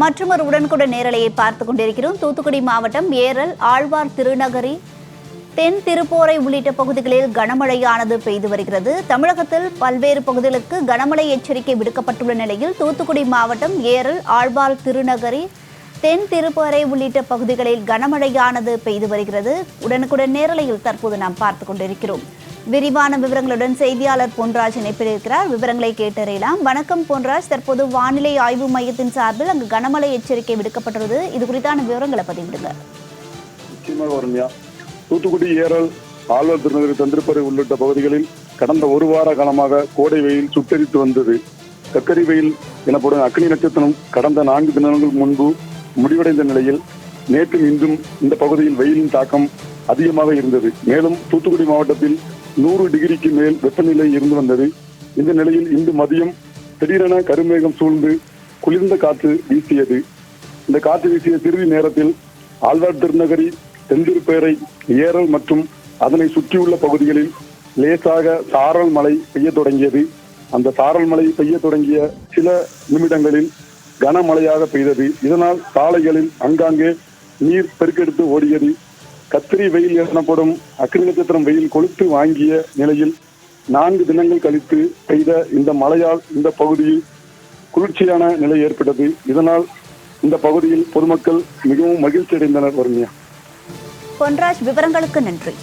மற்றொரு உடனுக்குடன் நேரலையை பார்த்து கொண்டிருக்கிறோம். தூத்துக்குடி மாவட்டம் ஏரல் ஆழ்வார் திருநகரி தென் திருப்போரை உள்ளிட்ட பகுதிகளில் கனமழையானது பெய்து வருகிறது. தமிழகத்தில் பல்வேறு பகுதிகளுக்கு கனமழை எச்சரிக்கை விடுக்கப்பட்டுள்ள நிலையில் தூத்துக்குடி மாவட்டம் ஏரல் ஆழ்வார் திருநகரி தென் திருப்போரை உள்ளிட்ட பகுதிகளில் கனமழையானது பெய்து வருகிறது. உடனுக்குடன் நேரலையில் தற்போது நாம் பார்த்து கொண்டிருக்கிறோம். விரிவான விவரங்களுடன் செய்தியாளர் பொன்ராஜ் இணைப்பிருக்கிறார் விவரங்களை கேட்டறியலாம். வணக்கம் பொன்ராஜ். தற்போது வானிலை ஆய்வு மையத்தின் சார்பில் அங்கு கனமழை எச்சரிக்கை விடுக்கப்பட்டுள்ளது. இது குறித்தான விவரங்களை பதிவிடுங்க. தூத்துக்குடி ஏரல் ஆழ்வார் திருநகரி தந்திருப்பறை உள்ளிட்ட பகுதிகளில் கடந்த ஒரு வார காலமாக கோடை வெயில் சுட்டரித்து வந்தது. கக்கரி வெயில் எனப்படும் அக்னி நட்சத்திரம் கடந்த நான்கு தினங்கள் முன்பு முடிவடைந்த நிலையில் நேற்றும் இன்றும் இந்த பகுதியில் வெயிலின் தாக்கம் அதிகமாக இருந்தது. மேலும் தூத்துக்குடி மாவட்டத்தில் நூறு டிகிரிக்கு மேல் வெப்பநிலை இருந்து வந்தது. இந்த நிலையில் இன்று மதியம் திடீரென கருமேகம் சூழ்ந்து குளிர்ந்த காற்று வீசியது. இந்த காற்று வீசிய சிறிது நேரத்தில் ஆழ்வார் திருநகரி தென்திருப்பேரை ஏரல் மற்றும் அதனை சுற்றியுள்ள பகுதிகளில் லேசாக சாரல் மழை பெய்ய தொடங்கியது. அந்த சாரல் மழை பெய்ய தொடங்கிய சில நிமிடங்களில் கனமழையாக பெய்தது. இதனால் சாலைகளில் அங்காங்கே நீர் பெருக்கெடுத்து ஓடியது. கத்திரி வெயில் எனப்படும் அக்னி நட்சத்திரம் வெயில் கொளுத்து வாங்கிய நிலையில் நான்கு தினங்கள் கழித்து பெய்த இந்த மழையால் இந்த பகுதியில் குளிர்ச்சியான நிலை ஏற்பட்டது. இதனால் இந்த பகுதியில் பொதுமக்கள் மிகவும் மகிழ்ச்சி அடைந்தனர் வருமையா பொன்ராஜ் விவரங்களுக்கு நன்றி.